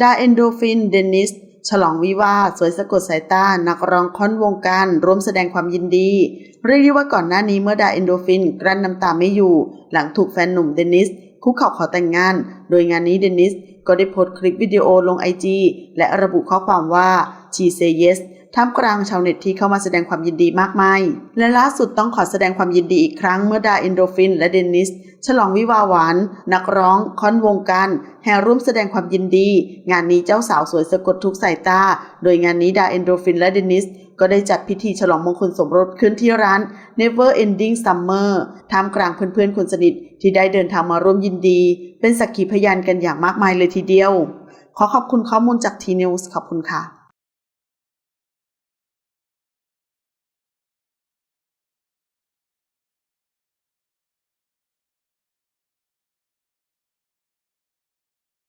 ดาเอนโดฟิน เดนิส ฉลองวิวาสวยสะกดสายตา นักร้องค้อนวงการร่วมแสดงความยินดี เรียกได้ว่าก่อนหน้านี้เมื่อดาเอนโดฟิน กลั้นน้ำตาไม่อยู่ หลังถูกแฟนหนุ่มเดนิส คุกเข่าขอแต่งงาน โดยงานนี้เดนิส ก็ได้โพสต์คลิปวิดีโอลงไอจีและระบุข้อความว่า she say yes ท่ามกลางชาวเน็ตที่เข้ามาแสดงความยินดีมากมาย และล่าสุดต้องขอแสดงความยินดีอีกครั้งเมื่อดาเอนโดฟิน และเดนิส ฉลองวิวาหวาน นักร้องคอนวงการแห่ร่วมแสดงความยินดี งานนี้เจ้าสาวสวยสะกดทุกสายตา โดยงานนี้ดาเอนโดฟิน และเดนิสก็ได้จัดพิธีฉลองมงคลสมรสขึ้นที่ร้าน Never Ending Summer ท่ามกลางเพื่อนๆคนสนิทที่ได้เดินทางมาร่วมยินดี เป็นสักขีพยานกันอย่างมากมายเลยทีเดียว ขอขอบคุณข้อมูลจากทีนิวส์ขอบคุณค่ะ